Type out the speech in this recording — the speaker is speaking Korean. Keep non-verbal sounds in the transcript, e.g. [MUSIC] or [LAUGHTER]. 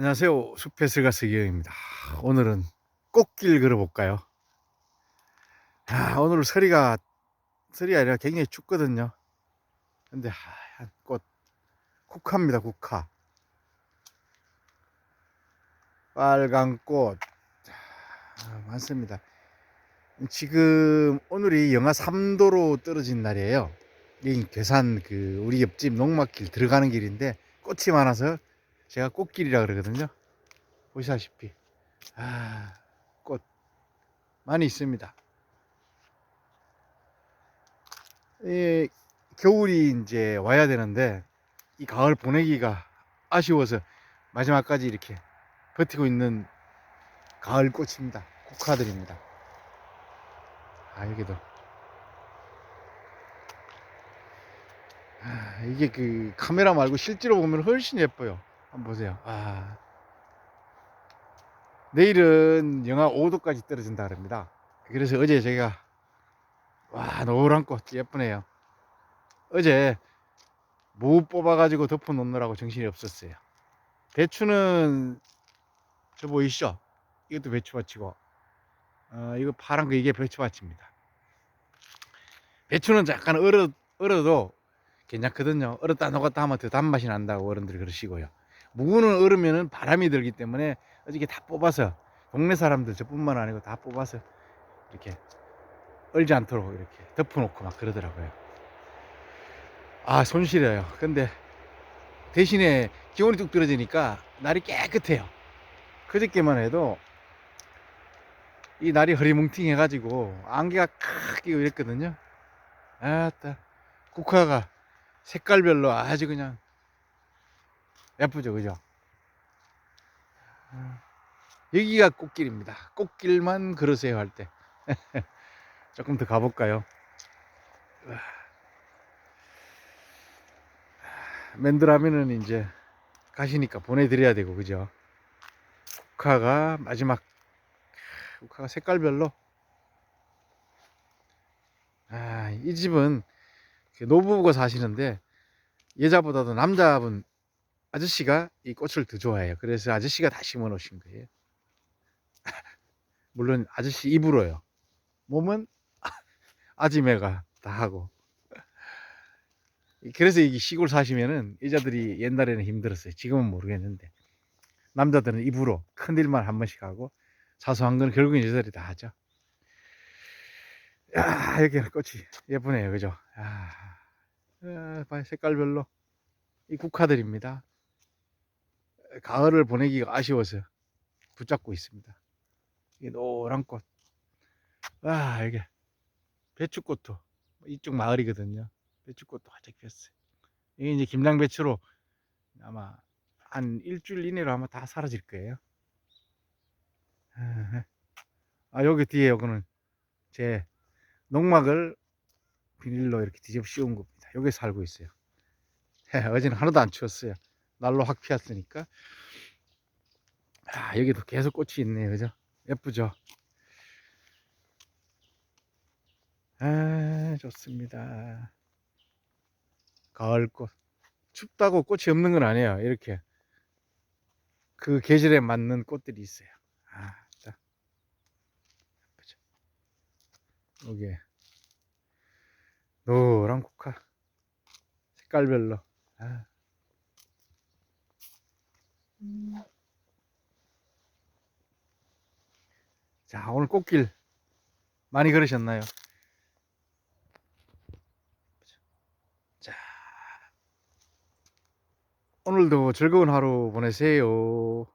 안녕하세요. 숲의 슬가 스 기영입니다. 오늘은 꽃길 걸어볼까요? 아, 오늘 서리가, 서리가 아니라 굉장히 춥거든요. 근데 하얀 꽃, 국화입니다, 국화. 빨간 꽃, 아, 많습니다. 지금 오늘이 영하 3도로 떨어진 날이에요. 이 괴산 그 우리 옆집 농막길 들어가는 길인데 꽃이 많아서 제가 꽃길이라 그러거든요. 보시다시피 아, 꽃 많이 있습니다. 이 겨울이 이제 와야 되는데 이 가을 보내기가 아쉬워서 마지막까지 이렇게 버티고 있는 가을 꽃입니다. 국화들입니다. 아 여기도 아, 이게 그 카메라 말고 실제로 보면 훨씬 예뻐요. 한번 보세요. 아. 내일은 영하 5도까지 떨어진다 그럽니다. 그래서 어제 제가 와 노란 꽃 예쁘네요. 어제 무 뽑아가지고 덮어 놓느라고 정신이 없었어요. 배추는 저 보이시죠? 이것도 배추밭이고 어, 이거 파란 거 이게 배추밭입니다. 배추는 약간 얼어, 얼어도 괜찮거든요. 얼었다 녹았다 하면 더 단맛이 난다고 어른들이 그러시고요. 무는 얼으면 바람이 들기 때문에 어저께 다 뽑아서 동네 사람들 저뿐만 아니고 다 뽑아서 이렇게 얼지 않도록 이렇게 덮어놓고 막 그러더라고요. 아 손실해요. 근데 대신에 기온이 뚝 떨어지니까 날이 깨끗해요. 그저께만 해도 이 날이 흐리뭉팅 해가지고 안개가 칵 끼고 이랬거든요. 아따 국화가 색깔별로 아주 그냥 예쁘죠, 그죠? 아, 여기가 꽃길입니다. 꽃길만 걸으세요 할 때. [LAUGHS] 조금 더 가볼까요? 맨들하면은 이제 가시니까 보내드려야 되고, 그죠? 국화가 마지막, 국화가 색깔별로. 아, 이 집은 그 노부부가 사시는데, 여자보다도 남자분 아저씨가 이 꽃을 더 좋아해요. 그래서 아저씨가 다 심어 놓으신 거예요. [LAUGHS] 물론 아저씨 입으로요. 몸은 [LAUGHS] 아지매가 다 하고. 그래서 이 시골 사시면은 여자들이 옛날에는 힘들었어요. 지금은 모르겠는데. 남자들은 입으로 큰 일만 한 번씩 하고 사소한 건 결국은 여자들이 다 하죠. 야, 이렇게 꽃이 예쁘네요. 그죠? 야, 아, 봐요. 색깔별로. 이 국화들입니다. 가을을 보내기가 아쉬워서 붙잡고 있습니다. 이 노란 꽃. 아, 이게 배추꽃도 이쪽 마을이거든요. 배추꽃도 활짝 피었어요. 이게 이제 김장 배추로 아마 한 일주일 이내로 아마 다 사라질 거예요. 아, 여기 뒤에 요거는 제 농막을 비닐로 이렇게 뒤집어 씌운 겁니다. 여기 살고 있어요. [LAUGHS] 어제는 하나도 안 추웠어요. 날로 확 피었으니까. 아, 여기도 계속 꽃이 있네요. 그죠? 예쁘죠? 아, 좋습니다. 가을꽃. 춥다고 꽃이 없는 건 아니에요. 이렇게. 그 계절에 맞는 꽃들이 있어요. 아, 자. 예쁘죠? 여기에. 노란 국화. 색깔별로. 아. 자, 오늘 꽃길 많이 걸으셨나요? 자, 오늘도 즐거운 하루 보내세요.